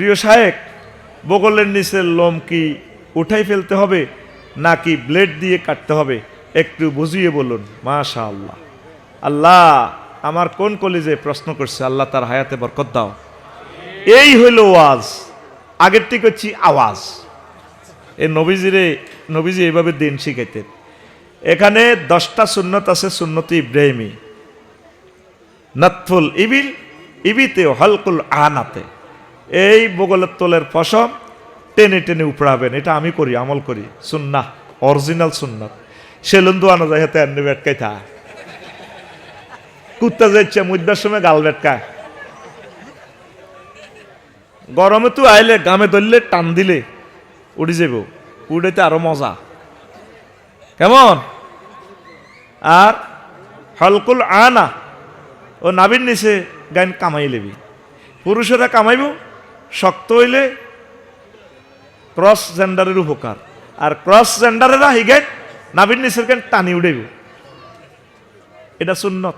প্রিয় সাহেব বগলের নিচের লোম কি উঠাই ফেলতে হবে, নাকি ব্লেড দিয়ে কাটতে হবে? একটু বুঝিয়ে বলুন মাশা আল্লাহ আল্লাহ আমার কোন কলেজে প্রশ্ন করছে, আল্লাহ তার হায়াতে বরকত দাও। এই হইল ওয়াজ আগেরটি করছি আওয়াজ। এই নবীজিরে, নবীজি এইভাবে দিন শিখাইতেন। এখানে দশটা সুন্নত আছে, সুন্নতি ইব্রাহিমী। নৎফুল ইবিল, ইবিতে হলকুল আনাতে। এই বগলের তোলের পশম টেনে টেনে উপড়াবেন। এটা আমি করি, আমল করি। সুন্না অরিজিনাল সুন্নাত সেলুন দোয়ানো যায়, হাতে এমনি বেটকাই থা। কুত্তা যাচ্ছে মুদ্রার সময় গাল বেটকায় গরমে তো আইলে, গামে ধরলে, টান দিলে, উড়ি যাব উড়াইতে আরও মজা। কেমন? আর হলকুল আনা, ও নাবির নিচে গান কামাই লেবি। পুরুষেরা কামাইব শক্ত হইলে ক্রস জেন্ডারের উপকার। আর ক্রস জেন্ডারেরা হিগাইন নাবির নিচের গান টানি উড়াইব? এটা সুন্নত।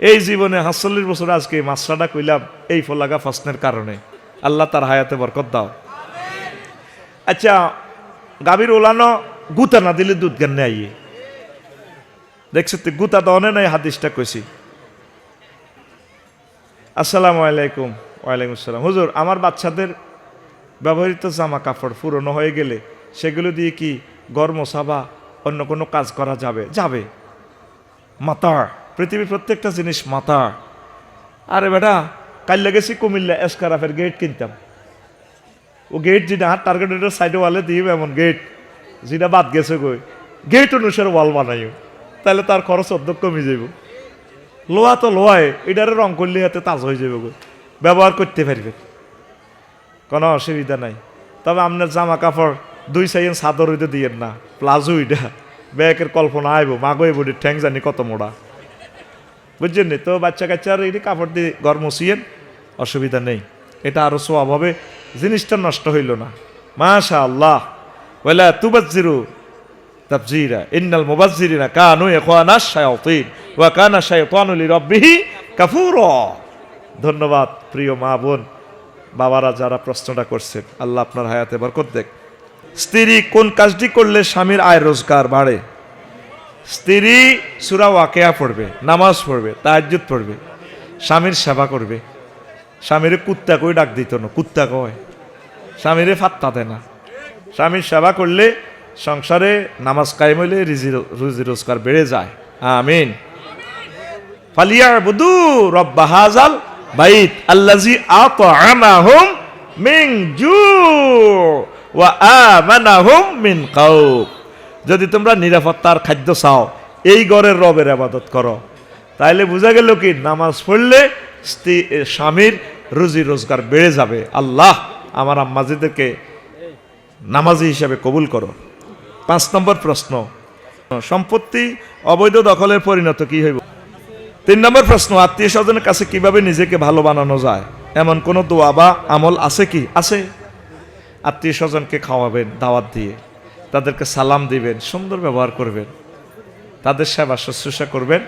এই জীবনে হাসল্লিশ বছর আজকে এই মাসরাটা কইলাম, এই ফলাগা ফাসনের কারণে। আল্লাহ তার হায়াতে বরকত দাও। আচ্ছা গাভীর ওলানো গুতা না দিলে দুধ জ্ঞান আইয়ে দেখছ তো, গুতা দনে নাই হাদিসটা কইছি। আসসালামু আলাইকুম। ওয়ালাইকুম আসসালাম। হুজুর, আমার বাচ্চাদের ব্যবহৃত জামা কাপড় পুরনো হয়ে গেলে সেগুলো দিয়ে কি গরম সাবা অন্য কোনো কাজ করা যাবে? যাবে। মাতা পৃথিবীর প্রত্যেকটা জিনিস মাতা আরে বেটা, কাল গেছি কুমিল্লা এসকারাফের গেট কিনতাম। ও গেট যেটা হাত টার্গেটের সাইডে ওয়ালে দিয়ে এমন গেট যেটা বাদ গেছে গই গেট অনুসারে ওয়াল বানাইও। তাহলে তার খরচ অর্ধেক কমে যাব লোহা তো লোহায়, এটারে রং করলে হাতে তাজ হয়ে যাবে গো ব্যবহার করতে পারবে। কোনো অসুবিধা নাই। তবে আপনার জামা কাপড় দুই সাইন চাদর হইতে দিয়েন না। প্লাজো এটা। ব্যাগের কল্পনা আইব, মাগো বডির ঠ্যাং জানি কত মোড়া। বুঝছেন নি? তো বাচ্চা কাচ্চার এই কাপড় দিয়ে ঘর মুছিয়েন, অসুবিধা নেই। এটা আরও সোয়াব হবে, জিনিসটা নষ্ট হইল না। মাশা আল্লাহ ওয়ালা তুবাজ্জিরু তাবজিরা। ইন্নাল মুবাজ্জিরিনা কানু ইখওয়ানা শায়াতিন, ওয়া কানা শাইতানু লিরাব্বিহি কাফুরা। ধন্যবাদ, প্রিয় মা বোন। বাবারা যারা প্রশ্নটা করছেন, আল্লাহ আপনার হায়াতে বরকত দেখ স্ত্রী কোন কাজটি করলে স্বামীর আয় রোজগার বাড়ে? স্ত্রী সুরা ওয়াকেয়া পড়বে, নামাজ পড়বে, তাহাজ্জুদ পড়বে, স্বামীর সেবা করবে। স্বামীরে কুত্তা কই ডাক দিত না, কুত্তা কয়? স্বামীরে ফাত্তা দেয় না। স্বামীর সেবা করলে সংসারে নামাজ কায়েম হইলে রিজি রুজি রোজগার বেড়ে যায়। আমিন। ফালিয়ার বুদু রব্বা হাজাল বাইত আল্লাজি আতআমাহুম মিন জু ওয়া আমানাহুম মিন কাউব যদি তোমরা নিরাপত্তার খাদ্য চাও, এই ঘরের রবের আবাদত করো। তাইলে বোঝা গেল কি, নামাজ পড়লে স্ত্রী- স্বামীর রুজি রোজগার বেড়ে যাবে। আল্লাহ আমার আম্মাজিদেরকে নামাজি হিসাবে কবুল করো। পাঁচ নম্বর প্রশ্ন, সম্পত্তি অবৈধ দখলের পরিণত কি হইব? তিন নম্বর প্রশ্ন, আত্মীয় স্বজনের কাছে কীভাবে নিজেকে ভালো বানানো যায়? এমন কোনো দোয়া বা আমল আছে কি? আছে। আত্মীয় স্বজনকে খাওয়াবেন দাওয়াত দিয়ে, তাদেরকে সালাম দিবেন, সুন্দর ব্যবহার করবেন, তাদের সেবা শুশ্রূষা করবেন,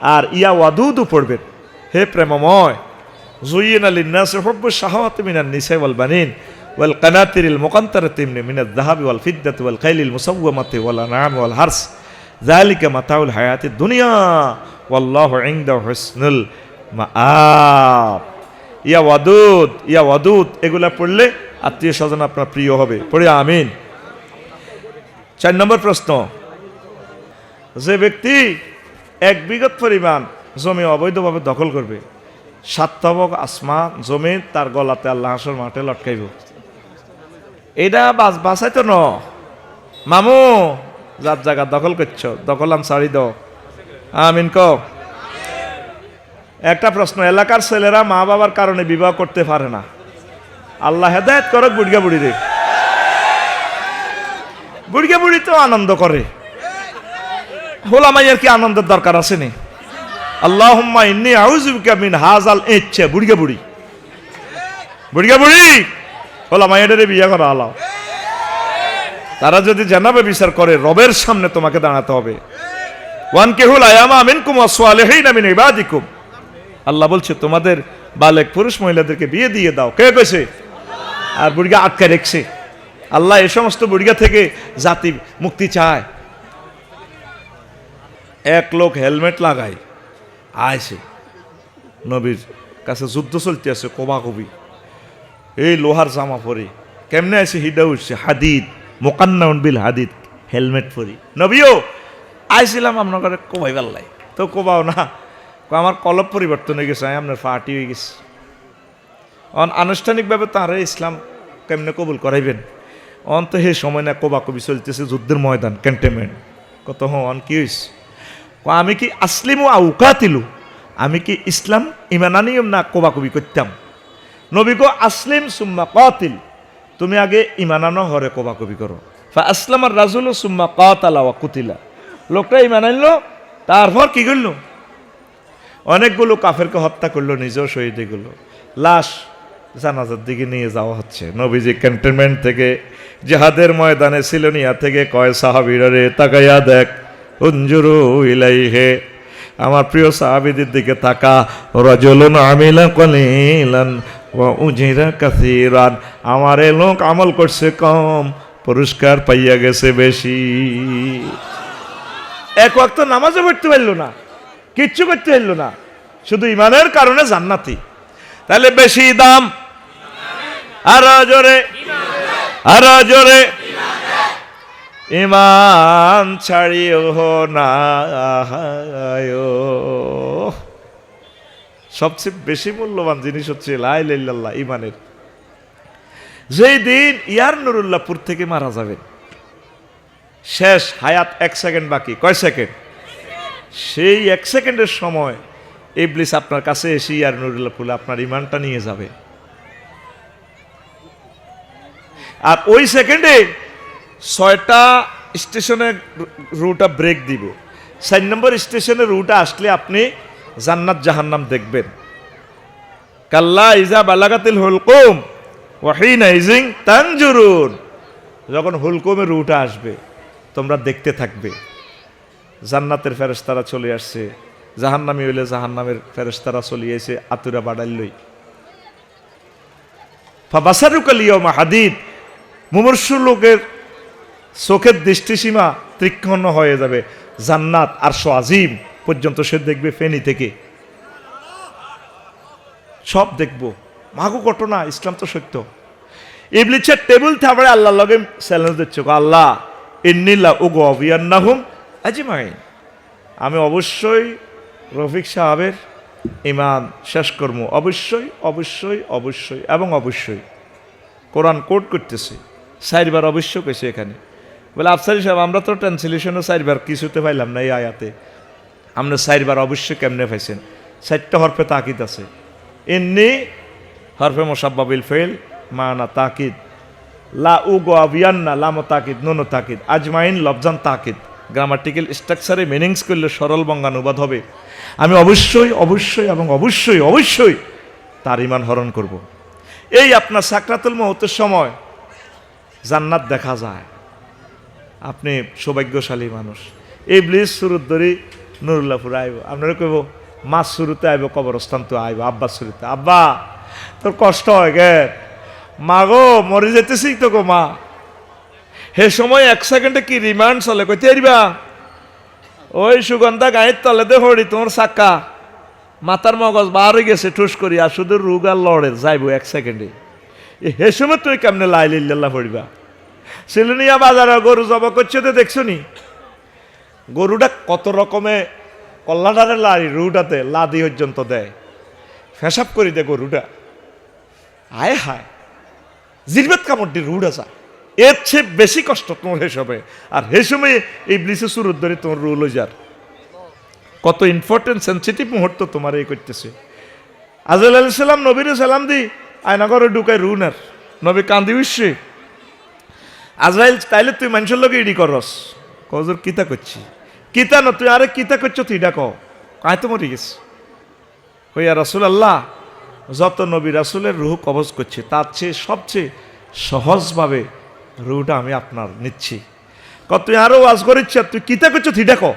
আর ইয়া ওয়াদুদু পড়বেন। হে প্রেমময় জুইন আলী নাস হব্ব শাহওয়াত মিনান নিসাই ওয়াল বানিন, ওয়াল কানাতিরিল মুকান্তারাতি মিন আয-যাহাবি ওয়াল ফিদ্দাতি ওয়াল খাইলিল মুসাওয়ামাতি ওয়াল আনআম ওয়াল হারস। যালিকা মাতাউল হায়াতিদ দুনিয়া। ওয়াল্লাহু ইনদাহু হুসনুল মাআব ইয়া ওয়াদুদ ইয়া ওয়াদুদ, এগুলা পড়লে আত্মীয় স্বজন আপনার প্রিয় হবে। পড়ে আমিন। চার নম্বর প্রশ্ন। যে ব্যক্তি এক বিগত পরিমাণ জমি অবৈধভাবে দখল করবে সাতবক আসমা জমি তার গলাতে আল্লাহ হাসর মাঠে লটকাইব। এটা বাস বাসাই ন। মামু, যার জায়গা দখল করছ, দখল আম ছাড়ি দাও। আমিন ক একটা প্রশ্ন, এলাকার ছেলেরা মা বাবার কারণে বিবাহ করতে পারে না। আল্লাহ হেদায়ত করক বুড়িয়া বুড়ি রে বুড়িয়া বুড়ি তো আনন্দ করে। হোলামাইয়ের কি আনন্দের দরকার আছে নি আল্লাহুম্মা ইন্নি আউযুবিকা মিন হাজাল ইচ্ছে বুড়িয়া বুড়ি। বুড়িয়া বুড়ি হোলামাইয়ের বিয়ে করা আলাও। তারা যদি জানাবে বিচার করে, রবের সামনে তোমাকে দাঁড়াতে হবে। ওয়ান কেহুল আল্লাহ বলছে, তোমাদের বালেক পুরুষ মহিলাদেরকে বিয়ে দিয়ে দাও। কে কইছে? আর বুড়িগা আটকে রেখছে। আল্লাহ এই সমস্ত বুড়িগা থেকে জাতি মুক্তি চায়। এক লোক হেলমেট লাগায় আয়সে নবীর কাছে যুদ্ধ চলতে আছে কবা কবি এই লোহার জামা পরে কেমনে আছে হিডা উঠছে, হাদিদ মোকান্না বিল হাদিদ, হেলমেট পরি। নবীও আইছিলাম আপনার ঘরে কোবাই পাল্লাই। তো কোবাও না। আমার কলব পরিবর্তন হয়ে গেছে, আমি আপনার ফাটি হয়ে গেছে। অন, আনুষ্ঠানিকভাবে তাঁরা ইসলাম কেমনে কবুল করাইবেন? অন, তো হে সময় না কোবা কবি চলতেছে যুদ্ধের ময়দান, ক্যান্টেনমেন্ট। কত অন, কি হয়েছে আমি কি আসলিম ও আউকাতিলু? আমি কি ইসলাম ইমানানিয়ম না কোবা কবি করতাম? নবী গো, আসলিম সুম্মা কাতিল, তুমি আগে ইমানানো হরে কোবা কবি করো। ফা আসলামার রাজুল সুম্মা কাতালা ওয়া কুতিলা। লোকটা ইমান আনলো, তারপর কি করল? অনেকগুলো কাফেরকে হত্যা করল, নিজেও শহীদ এগুলো লাশ জানাজার দিকে নিয়ে যাওয়া হচ্ছে। নবীজি ক্যান্টনমেন্ট থেকে জেহাদের ময়দানে সিলোনিয়া থেকে কয় সাহাবিরা তাকাইয়া দেখ উঞ্জুরু ইলাইহে, আমার প্রিয় সাহাবিদের দিকে তাকা, রজলুন আমিলা কলিলান উজিরা কাসিরান, আমার এ লোক আমল করছে কম, পুরস্কার পাইয়া গেছে বেশি। এক ওয়াক্ত নামাজও পড়তে পারল না, কিচ্ছু করতে পারল না, শুধু ইমানের কারণে জান্নাতি। তাহলে বেশি দাম? আর জোরে আর জোরে। ইমান ছাড়িও না সবচেয়ে বেশি মূল্যবান জিনিস হচ্ছে লাইল্লাহ ইমানের। যেই দিন ইয়ার নুরুল্লাহপুর থেকে মারা যাবেন শেষ হায়াত এক সেকেন্ড বাকি। কয় সেকেন্ড? সেই এক সেকেন্ডের সময় ইবলিস আপনার কাছে এসে আর নুরুল্লাহ ফুল আপনার ইমানটা নিয়ে যাবে। আর ওই সেকেন্ডে ছয়টা স্টেশনে রুটা ব্রেক দিব। চার নম্বর স্টেশনে রুটা আসলে আপনি জান্নাত জাহান্নাম দেখবেন। কাল্লা ইজা বালাগাতিল হুলকুম ওয়াহিন তানজুরুন। যখন হুলকুমের রুটা আসবে তোমরা দেখতে থাকবে। জান্নাতের ফেরেস্তারা চলে আসছে। জাহান্নামি হইলে জাহান্নামের ফেরেস্তারা চলে এসে আতুরা বাড়াইলই ফাবাসারুকালিয়মা হাদিদ। মুমর্ষু লোকের চোখের দৃষ্টিসীমা তীক্ষ্ণ হয়ে যাবে। জান্নাত আর আজিম পর্যন্ত সে দেখবে ফেনি থেকে। সব দেখব। মাগো ঘটনা, ইসলাম তো সত্য। ইবলিছের টেবিল থাপড়ে আল্লাহ লগে চ্যালেঞ্জ দিচ্ছ। আল্লাহ আমি অবশ্যই রফিক সাহাবের ইমান শেষ কর্ম অবশ্যই অবশ্যই অবশ্যই এবং অবশ্যই কোরআন কোট করতেছে। চারবার অবশ্য কেছে এখানে। বলে, আফসারি সাহেব, আমরা তো ট্রান্সলেশনও চারবার কিছুতে পাইলাম না এই আয়াতে। আমরা চারবার অবশ্যই কেমনে পাইছেন? চারটা হরফে তাকিদ আছে। এমনি হরফে মোসাব্বাবিল ফেল মানা তাকিদ। লা উগো আবিয়ান্না লামো তাকিদ নুনো তাকিদ, আজমাইন লবজান তাকিদ। গ্রামাটিক্যাল স্ট্রাকচারে মিনিংস করলে সরল বঙ্গানুবাদ হবে। আমি অবশ্যই অবশ্যই এবং অবশ্যই অবশ্যই তার ইমান হরণ করব। এই আপনার সাকরাতুল মহতের সময় জান্নাত দেখা যায়। আপনি সৌভাগ্যশালী মানুষ। এই ব্লিজ শুরুর ধরি নুরুল্লাহপুর আইব। আপনারা কইব মাছ শুরুতে আইব, কবরস্থান তো আইব আব্বা শুরুতে। আব্বা, তোর কষ্ট হয় গে। মা গো, মরে যেতেছি তো গো মা। হে সময় এক সেকেন্ডে কি রিমান্ড চলে কইতে আরিবা ওই সুগন্ধা গায়ের তলে দে হরি তোমার চাক্কা মাথার মগজ বার হয়ে গেছে, ঠুস করি আর শুধু রুগ আর লড়ে, যাইব এক সেকেন্ডে হে সময় তুই কেমনে লাই লিল্লাহ পড়িবা সিলুনিয়া বাজারে গরু জবা করছে তো দেখছ নি? গরুটা কত রকমে কল্লাডারে লাড়ি রুটাতে, লাদি পর্যন্ত দেয়। ফেসাব করি দে গরুটা। আয় হায়। জিরবেত কামড়টি রুড আসা এর চেয়ে বেশি কষ্ট তোমার হেসবে আর হেসমে এই ব্লিসে সুরত ধরে তোমার রুল যার। কত ইম্পর্টেন্ট সেন্সিটিভ মুহূর্ত তোমার এই করতেছে। আজল আলি সাল্লাম নবীর সালাম দি, আয়নাগরে ঢুকায় রুনার নবী কান্দি উঠছে আজরাইল, তাইলে তুই মানুষের লোকে ইডি করস। কজর কিতা করছি? কিতা না, তুই আরে কিতা করছ, তুই কও কায় তো মরে গেছে। হইয়া রাসুল আল্লাহ যত নবী রাসুলের রুহ কবজ করছে, তার চেয়ে সবচেয়ে সহজভাবে রুহটা আমি আপনার নিচ্ছি। ক তুই আরও ওয়াজ করিচ্ছ তুই কিতা করছ, তুই দেখো।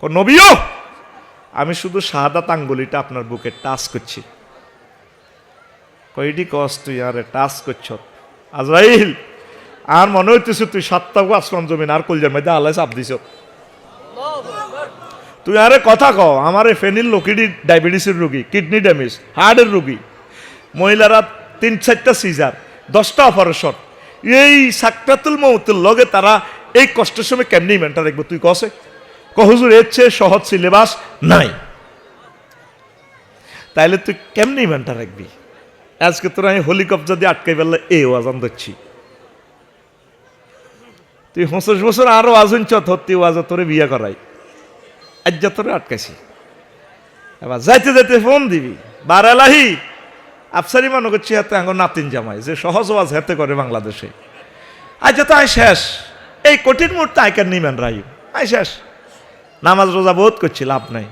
ক নবীও, আমি শুধু শাহাদাত আঙ্গুলিটা আপনার বুকে টাচ করছি। কইডি কস, তুই আরে টাচ করছ? আজরাইল, আর মনে হইতেছে তুই সাতটা আসলাম জমিন, আর কলজার মধ্যে আল্লাহ চাপ দিছ। তুই আরে কথা ক আমার এই ফেনিল লোকিডি ডায়াবেটিসের রোগী, কিডনি ড্যামেজ, হার্টের রোগী। মহিলারা তিন, চারটা সিজার দশটা অপারেশন এই সাকরাতুল মৌতুল লগে তারা এই কষ্টের সময় কেমনি মেনটা রাখব তুই কসে কহজুর এর চেয়ে সহজ সিলেবাস নাই। তাইলে তুই কেমনি মেনটা রাখবি? আজকে তোর আমি হেলিকপ্টার যদি আটকাই ফেললে এই ওয়াজান দিচ্ছি তুই পঁচিশ বছর আরও আজুন চতুর্থী ওয়াজা তোরে বিয়ে করাই। আজ তোরে আটকাইছি। এবার যাইতে যাইতে ফোন দিবি। বারালাহি, আফসারি মনে করছি হাতে আঙ্গ নাতিন জামাই, যে সহজ ওয়াজ হাতে করে বাংলাদেশে। আজ তো আয় শেষ। এই কঠিন মুহূর্তে আইকার নিমেন রাই আয় শেষ। নামাজ রোজা বোধ করছি, লাভ নাই।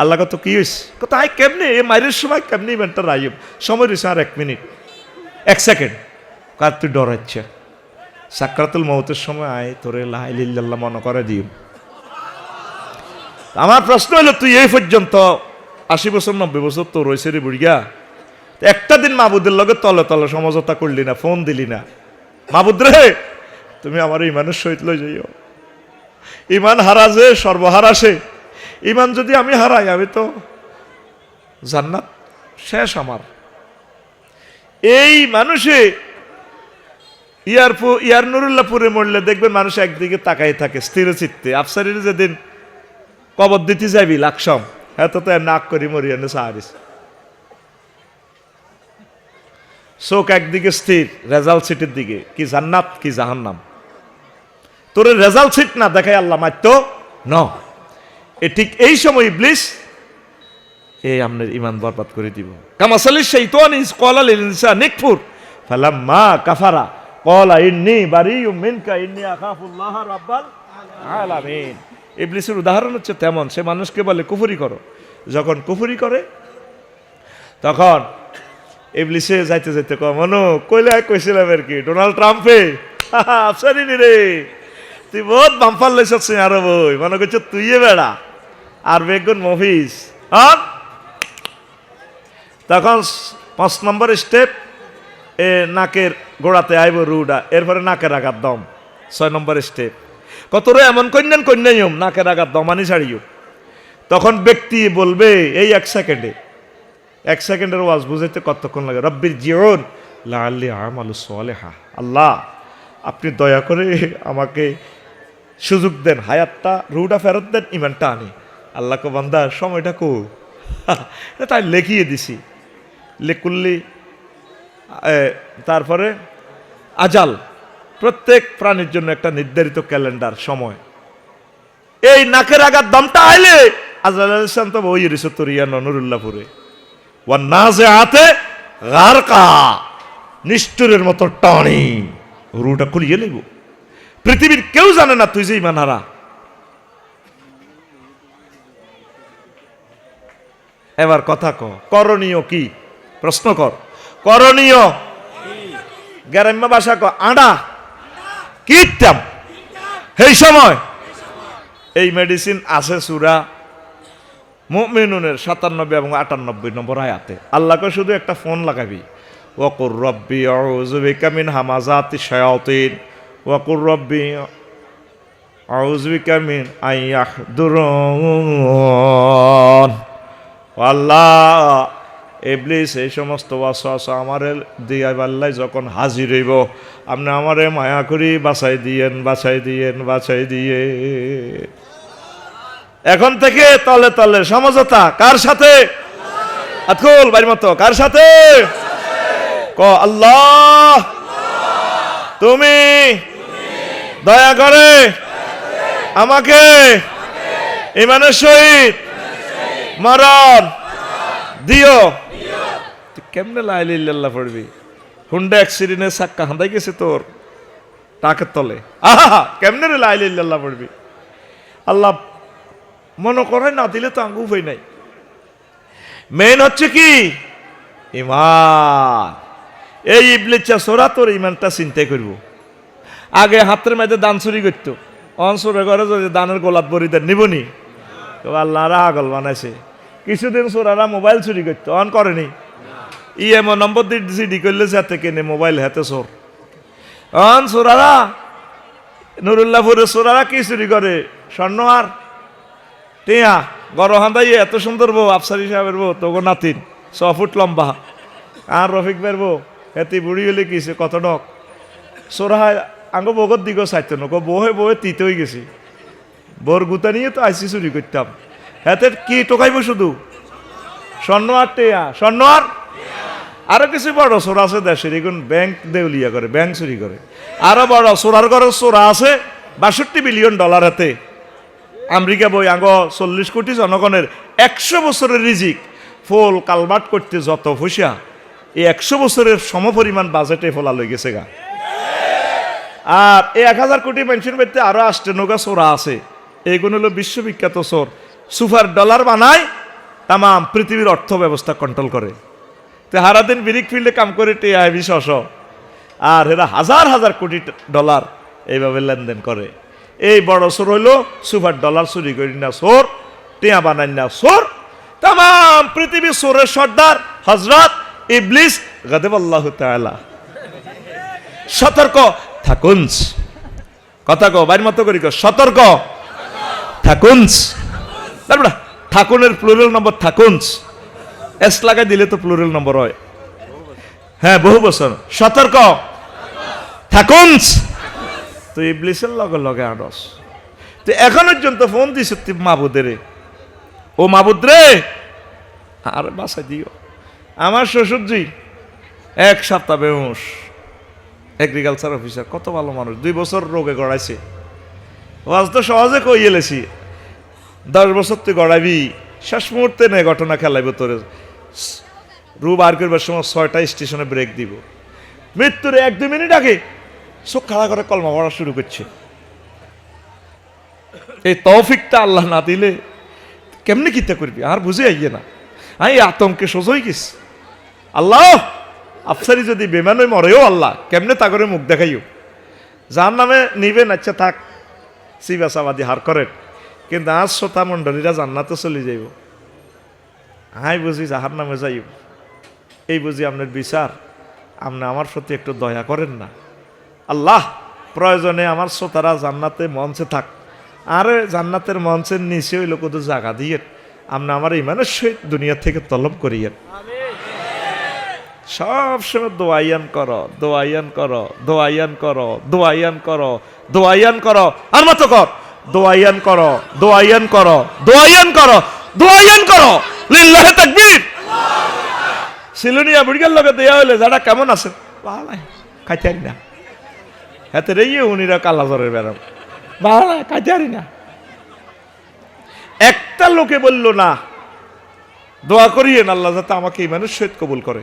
আল্লাহ কত কি হয়েছে কত আই কেমনি? এই মাইরের সময় কেমনি ইভেন্টটা রাইব সময় রয়েছে আর এক মিনিট। এক সেকেন্ড। কার তুই ডরাচ্ছে? সাকরাতুল মহতের সময় আয়, তোরে লাইলিল্লাহ মনে করে দিও। আমার প্রশ্ন হলো, তুই এই পর্যন্ত আশি বছর, নব্বই বছর তো রয়েছে রে বুড়িয়া একটা দিন মাবুদের লগে তলে তলে সমঝোতা করলি না, ফোন দিলি না। মাবুদ রে, তুমি আমার ইমানের সহিত লই যাইও। ইমান হারা যে, সর্বহারা সে। ইমান যদি আমি হারাই, আমি তো জান্নাত শেষ আমার। এই মানুষে ইয়ারপু ইয়ার নুরুল্লাহপুরে মরলে দেখবেন মানুষ একদিকে তাকাই থাকে, স্থির চিত্তে। আফসারির যেদিন কবর দিতে যাবি, লাকসম। হ্যাঁ তো নাক করি মরিয়ানে সাহারিস। চোখ একদিকে স্থির, রেজাল্ট সিটের দিকে। কি জান্নাত, কি জাহান্নাম। তোর রেজাল্ট সিট না দেখাই আল্লাহ মাত্র ন। এ ঠিক এই সময় ইবলিস এ আপনার ইমান বরবাদ করে দিব। কামাসালি শাইতান ইস ক্বালা লিল ইনসান নিকফুর ফালাম্মা কাফারা। ক্বালা ইন্নী বারিয়ুম মিনকা, ইন্নী আখাফুল্লাহ রাব্বাল আলামিন। ইবলিসের উদাহরণ হচ্ছে তেমন, সে মানুষকে বলে, কুফরি করো। যখন কুফরি করে, তখন ইবলিসে যাইতে যাইতে কম মনো, কইলে কইছিলাম আর কি, ডোনাল্ড ট্রাম্পে? আফসারিনি রে, তুই বহুত বাম্পার লেছিস আরও বই, মনে করছ তুই বেড়া, আর বেগুন মফিস হ্যাঁ? তখন পাঁচ নম্বর স্টেপ, এ নাকের গোড়াতে আইব রুডা, এরপরে নাকের আঘাত দম, ছয় নম্বর স্টেপ। কত রে এমন কন্যান কন্যায়ম নাকের আঘাত দমানি ছাড়িও তখন ব্যক্তি বলবে, এই এক সেকেন্ডে। এক সেকেন্ডের ওয়াজ বুঝাইতে কতক্ষণ লাগে? রব্বির জিওর লাল্লি আমালু সোয়ালেহা আল্লাহ, আপনি দয়া করে আমাকে সুযোগ দেন, হায়াতটা রুটা ফেরত দেন ইমানটা আনি আল্লাহকে বান্দা, সময়টা কো তাই লেখিয়ে দিছি। লেকুল্লি তারপরে, আজাল। প্রত্যেক প্রাণীর জন্য একটা নির্ধারিত ক্যালেন্ডার সময়। এই নাকের আঘাত দমটা আইলে আজাল ইসলাম তো ওই রিসত্তরিয়া ননুরুল্লাহপুরে। ওয়ান নাজে হাতে গারকা নিষ্ঠুরের মতো টানি। রুটা খুলিয়ে নেব পৃথিবীর কেউ জানে না তুই যে ইমান হারা। এবার কথা ক করণীয় কি? প্রশ্ন কর। করণীয়? গ্রাম্য ভাষা ক আডা। কীটাম এই সময় এই মেডিসিন আছে সুরা মুমিনুনের সাতানব্বই এবং আটানব্বই নম্বর আয়াতে। আল্লাহকে শুধু একটা ফোন লাগাবি। ওয়াকুর রব্বি আউযুবিকা মিন হামাজাতি শায়াতিন। ওয়াকুর রব্বি আউযুবিকা মিন আইয়াহদুরুন আল্লাহ এবলিস এই সমস্ত ওয়াসওয়াসা আমারে দিয়া বাল্লাই যখন হাজির হইব, আপনি আমারে মায়া করি বাছাই দিয়েন বাছাই দিয়েন, বাছাই দিয়ে। এখন থেকে তলে তলে সমঝোতা, কার সাথে? আতকুল, বাড়ির মতো, কার সাথে? ক, আল্লাহ। তুমি দয়া করে আমাকে ইমানের সহিত মরণ দিও। কেমনে লাইলিল্লাহ পড়বি? হুন্ডা অ্যাক্সিডেন্টে সাক্কা হাঁদাই গেছে তোর, টাকের তলে। আহা কেমনে রে লাইলিল্লাহ পড়বি? আল্লাহ মনে করে না দিলে তো আঙ্গু হই নাই। মেন হচ্ছে কি? ইমান এই ইবলিচা সোরা, তোর ইমানটা চিন্তাই করব। আগে হাতের মধ্যে দান চুরি করতো। অন সোরে করে যদি দানের গোলাপ দেন নিবনি তো আল্লাহ রাগল বানাইছে। কিছুদিন সোরারা মোবাইল চুরি করতো, অন করেনি। ই এমন নম্বর দিয়ে জিডি করলে যাতে কেনে মোবাইল হাতে চোর। অন সোরারা নুরুল্লাহপুরে সোরারা কি চুরি করে? স্বর্ণ আর টিয়া গড় হান্দাই এত সুন্দর বউ, আফসারি সাহেবের বউ, তোগো নাতিন, ছ ফুট লম্বা। আর রফিক বের বউ, হেতি বুড়ি হলে কিছে কত ডক সোরা আঙ্গ বগত দিগ চাইতো নকো বহে বহে তিতে হয়ে গেছি। বোর গুতা নিয়ে তো আইসি চুরি করতাম। হেতে কি টোকাইব শুধু? স্বর্ণ আর টেয়া স্বর্ণ আর আরও কিছু বড় চোর আছে দেশের, এগুন ব্যাংক দেউলিয়া করে ব্যাংক চুরি করে। আরও বড় চোরার ঘরে চোরা আছে বাষট্টি বিলিয়ন ডলার হাতে। আমেরিকা বই আগ চল্লিশ কোটি জনগণের একশো বছরের রিজিক, ফুল কালবাট করতে যত পয়সা এই একশো বছরের সমপরিমাণ বাজেটে ফোলা লই গেছে গা। আর এই এক হাজার কোটি পেনশন পেতে আরও আসতে নৌকা চোরা আছে। এইগুলো হলো বিশ্ববিখ্যাত চোর। সুপার ডলার বানায়, তামাম পৃথিবীর অর্থ ব্যবস্থা কন্ট্রোল করে। তে হারাদিন বিরিক ফিল্ডে কাম করে তে আয় বিশস আর এরা হাজার হাজার কোটি ট- ডলার এইভাবে লেনদেন করে। এই বড় চোর হইল সুপার ডলার চুরি করি না চোর, টিয়া বানাই না চোর। তাম পৃথিবীর চোরের সর্দার, হজরত ইবলিস গাদেব আল্লাহ তাআলা। সতর্ক, থাকুন। কথা কো বাইর মতো করি সতর্ক। থাকুন। তারপরে, থাকুনের প্লুরাল নম্বর থাকুন। এস লাগাই দিলে তো প্লুরাল নম্বর হয়। হ্যাঁ বহু বছর। সতর্ক। থাকুন। তো ইবলিসের লগে লগে আনস। তো এখন পর্যন্ত ফোন দিছ তুই মাবুদের ও মাবুদ রে! আর বাসায় দিও। আমার শ্বশুরজি এক সপ্তাহ বেউস এগ্রিকালচার অফিসার কত ভালো মানুষ। দুই বছর রোগে গড়াইছে। ওয়াজ তো সহজে কই এলেছি দশ বছর তুই গড়াবি। শেষ মুহূর্তে নেই ঘটনা খেলাইব তোরে। রু বার করবার সময় ছয়টা স্টেশনে ব্রেক দিব। মৃত্যুর এক দুই মিনিট আগে চোখ খাড়া করে কলমা পড়া শুরু করছে। এই তৌফিকটা আল্লাহ না দিলে কেমনি কিতা করবি? আর বুঝে আইয়ে না। আমি আতঙ্কে সোজই গেছি। আল্লাহ, আফসারি যদি বেমান মরেও আল্লাহ, কেমনে তা করে মুখ দেখাইও? যার নামে নিবেন আচ্ছা থাক। সিবাসাবাদি হার করেন। কিন্তু আজ শ্রোতা মণ্ডলীরা জান্নাতে চলে যাইব। হাই বুঝি যাহার নামে যাইব এই বুঝি আপনার বিচার। আপনি আমার প্রতি একটু দয়া করেন না। আল্লাহ, প্রয়োজনে আমার শ্রোতারা জান্নাতে মঞ্চে থাক। আর জান্নাতের মঞ্চের নিচে ওই লোক জায়গা দিয়ে আপনি আমার ইমানের সহিত দুনিয়া থেকে তলব করিয়েন। সব সময় দোয়াইয়ান কর, দোয়াইয়ান করো দোয়াইয়ান করো দোয়াইয়ান করো, দোয়াইয়ান কর। আর মতো কর, দোয়াইয়ান কর দোয়াইয়ান কর দোয়াইয়ান কর, দোয়াইয়ান করো। লিল্লাহে তাকবীর। সিলুনিয়া বুড়িগার লগে দেয়া হইলে যারা কেমন আছে? ভালো খাইতে না। হাতে রেইয়ে উনিরা কালা জ্বরের বেড়াম ভালো খাইতে না। একটা লোকে বলল, না, দোয়া করিয়েন আল্লাহ যাতে আমাকে ইমানের সহিত কবুল করে।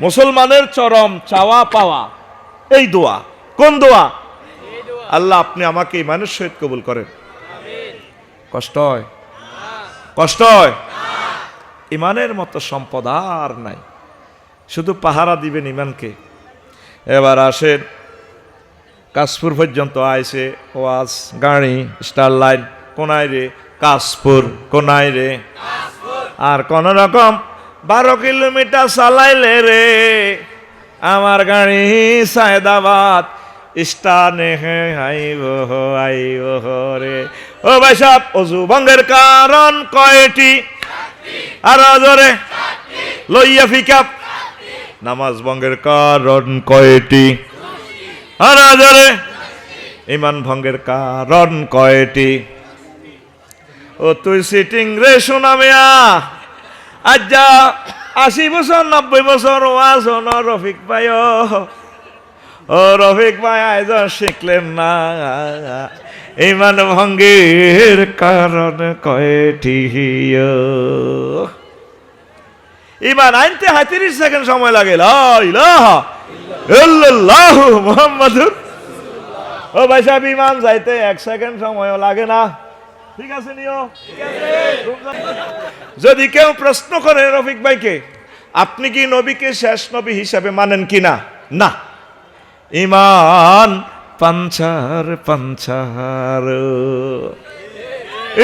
মুসলমানের চরম চাওয়া পাওয়া, এই দোয়া, কোন দোয়া? আল্লাহ আপনি আমাকে ইমানের সহিত কবুল করেন। কষ্ট হয়। কষ্ট হয়। ইমানের মতো সম্পদ আর নাই। শুধু পাহারা দিবেন ইমানকে। এবার আসেন কাশপুর পর্যন্ত আইসে, ওয়াজ, গাড়ি, স্টার লাইন কোনায় রে? কাশপুর কোনায় রে? আর কোন রকম বারো কিলোমিটার চালাইলে রে? আমার গাড়ি সায়দাবাদ স্টানে আইব আইব রে। ও ভাই সাহেব, অজু ভঙ্গের কারণ কয়টি? আর জোরে লইয়া ফিকাপ। নামাজ ভঙ্গের কারণ কয়টি? আর জোরে ইমান ভঙ্গের কারণ কয়টি? ও তুই সিটিং রে শোনা মিয়া আজ যা আশি বছর, নব্বই বছর ওয়াজ হন রফিক ভাই, ও। রফিক ভাই আজ শিখলেন না। ইমান ভঙ্গের কারণ কয়টি ইমান আনতে হয় তিরিশ সেকেন্ড সময় লাগে। ইল্লাল্লাহু ও ভাই সাহেব, ইমান যাইতে এক সেকেন্ড সময়ও লাগে না। ঠিক আছে, নিও। যদি কেউ প্রশ্ন করে রফিক ভাইকে, আপনি কি নবীকে শেষ নবী হিসাবে মানেন কি না না। Iman puncture puncture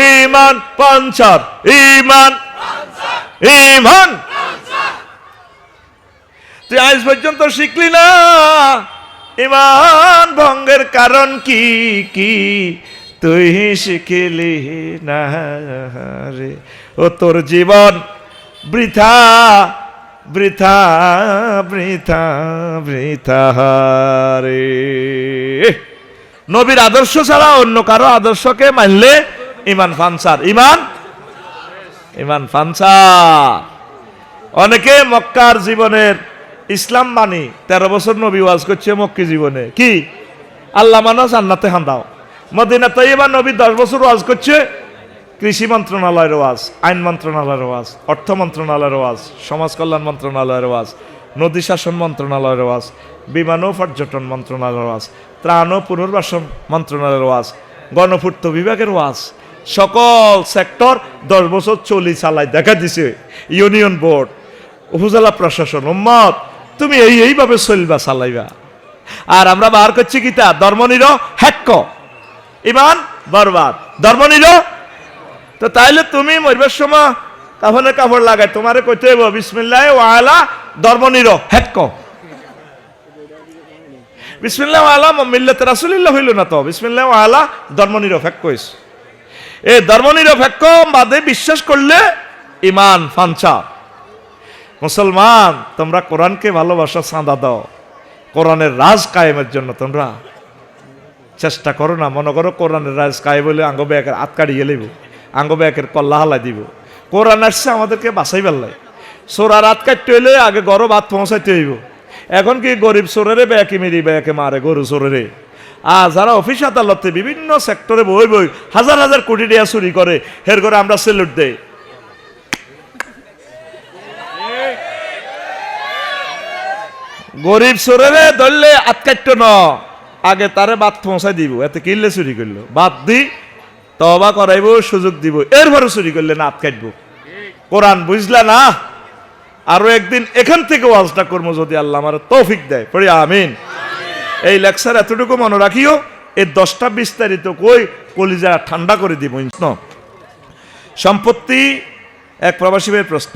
Iman puncture Iman Iman তুই আজ পর্যন্ত শিখলি না? ইমান ভঙ্গের কারণ কি কি? তুই শিখিলি না রে? ও তোর জীবন বৃথা। বৃথা বৃথা বৃথা রে নবীর আদর্শ ছাড়া অন্য কারও আদর্শকে মানলে ইমান ফানসার। ইমান? ইমান ফানসার। অনেকে মক্কার জীবনের ইসলাম মানি, তেরো বছর নবী ওয়াজ করছে মক্কি জীবনে। কি? আল্লাহ মানো জান্নাতে হান্দাও মদিনা তৈবা নবী দশ বছর ওয়াজ করছে কৃষি মন্ত্রণালয়ের ওয়াজ, আইন মন্ত্রণালয়ের ওয়াজ, অর্থ মন্ত্রণালয়ের ওয়াজ, সমাজ কল্যাণ মন্ত্রণালয়ের ওয়াজ, নদী শাসন মন্ত্রণালয়ের ওয়াজ, বিমান ও পর্যটন মন্ত্রণালয়ের ওয়াজ, ত্রাণ ও পুনর্বাসন মন্ত্রণালয়ের ওয়াজ, গণপূর্ত বিভাগের ওয়াজ, সকল সেক্টর দশ বছর চলি চালাই দেখা দিছে। ইউনিয়ন বোর্ড, উপজেলা প্রশাসন উম্মত তুমি এই এইভাবে চলবা চালাইবা। আর আমরা বার করছি গীতা ধর্মনির হ্যাক্ক ইমান বরবাদ। ধর্মনির তো তাইলে তুমি মরবার সময় কাফনে কাপড় লাগাই। তোমারে কইতে হইব, বিসমিল্লাহ ওয়ালা ধর্মনির হ্যাক্ক বিসমিল্লাহ ওয়ালা মিল্লাতে রাসূলিল্লাহ হইল না তো? বিসমিল্লাহ ওয়ালা ধর্মনিরপেক্ষ কইস। এই ধর্মনিরপেক্ষ বাদে বিশ্বাস করলে ইমান ফাঞ্চা মুসলমান, তোমরা কোরআনকে ভালোবাসা চাঁদা দাও। কোরআনের রাজ কায়েমের জন্য তোমরা চেষ্টা করো না। মনে করো কোরআনের রাজ কায়ে বলে আঙ্গ ব্যাগের আত কাড়িয়ে লইব আঙ্গ ব্যাগের কল্লা হালাই দিব। কোরআন আসছে আমাদেরকে বাঁচাই পারলাই সোরার আত কাটতে হইলে আগে গরম হাত পৌঁছাইতে হইব। এখন কি গরিব সোরেরে ব্যাকে মেরি, ব্যাকে মারে, গরু সোরেরে? আর যারা অফিস আদালতে বিভিন্ন সেক্টরে বই বই হাজার হাজার কোটি টাকা চুরি করে, হের করে আমরা সেলুট দেই। গরিব সোরেরে ধরলে আটকাইত ন। আগে তারে বাদ পৌঁছাই দিব, এতে কিনলে চুরি করল? বাদ দি তবা করাইব, সুযোগ দিব। এরপরে চুরি করলে না আটকাইব কোরআন বুঝলা না? আরও একদিন এখান থেকে ওয়াজটা করব, যদি আল্লাহ আমার তৌফিক দেয়। পড়ি, আমিন। এই লেকচার এতটুকু মনে রাখিও, এই দশটা বিস্তারিত কই, কলিজা ঠান্ডা করে দিব সম্পত্তি এক প্রবাসী প্রশ্ন।